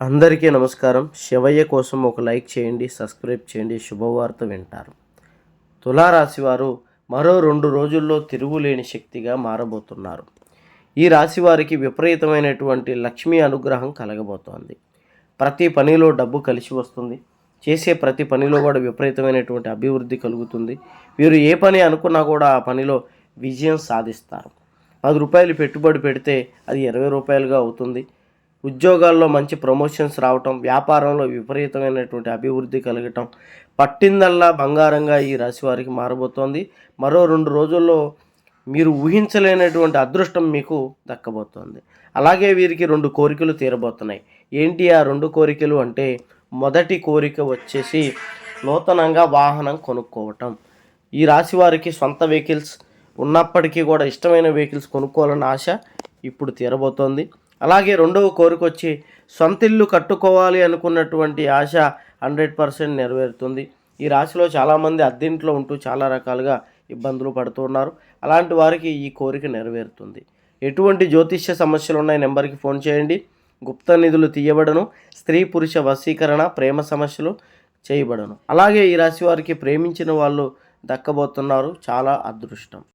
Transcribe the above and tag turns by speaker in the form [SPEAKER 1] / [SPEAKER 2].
[SPEAKER 1] అందరికీ నమస్కారం. శివయ్య కోసం ఒక లైక్ చేయండి సబ్స్క్రైబ్ చేయండి శుభవార్త వింటారు. తులారాశి వారు మరో రెండు రోజుల్లో తిరుగులేని శక్తిగా మారబోతున్నారు. ఈ రాశి వారికి విపరీతమైనటువంటి లక్ష్మీ అనుగ్రహం కలగబోతోంది. ప్రతి పనిలో డబ్బు కలిసి వస్తుంది. చేసే ప్రతి పనిలో కూడా విపరీతమైనటువంటి అభివృద్ధి కలుగుతుంది. వీరు ఏ పని అనుకున్నా కూడా ఆ పనిలో విజయం సాధిస్తారు. పది రూపాయలు పెట్టుబడి పెడితే అది ఇరవై రూపాయలుగా అవుతుంది. ఉద్యోగాల్లో మంచి ప్రమోషన్స్ రావటం వ్యాపారంలో విపరీతమైనటువంటి అభివృద్ధి కలగటం పట్టిందల్లా బంగారంగా ఈ రాశి వారికి మారబోతోంది. మరో రెండు రోజుల్లో మీరు ఊహించలేనటువంటి అదృష్టం మీకు దక్కబోతోంది. అలాగే వీరికి రెండు కోరికలు తీరబోతున్నాయి. ఏంటి ఆ రెండు కోరికలు అంటే మొదటి కోరిక వచ్చేసి నూతనంగా వాహనం కొనుక్కోవటం. ఈ రాశి వారికి సొంత వెహికల్స్ ఉన్నప్పటికీ కూడా ఇష్టమైన వెహికల్స్ కొనుక్కోవాలన్న ఆశ ఇప్పుడు తీరబోతోంది. అలాగే రెండవ కోరిక వచ్చి సొంత ఇల్లు కట్టుకోవాలి అనుకున్నటువంటి ఆశ హండ్రెడ్ పర్సెంట్ నెరవేరుతుంది. ఈ రాశిలో చాలామంది అద్దెంట్లో ఉంటూ చాలా రకాలుగా ఇబ్బందులు పడుతున్నారు అలాంటి వారికి ఈ కోరిక నెరవేరుతుంది. ఎటువంటి జ్యోతిష్య సమస్యలు ఉన్నాయి నెంబర్కి ఫోన్ చేయండి. గుప్త నిధులు తీయబడను. స్త్రీ పురుష వశీకరణ ప్రేమ సమస్యలు చేయబడను. అలాగే ఈ రాశి వారికి ప్రేమించిన వాళ్ళు దక్కబోతున్నారు. చాలా అదృష్టం.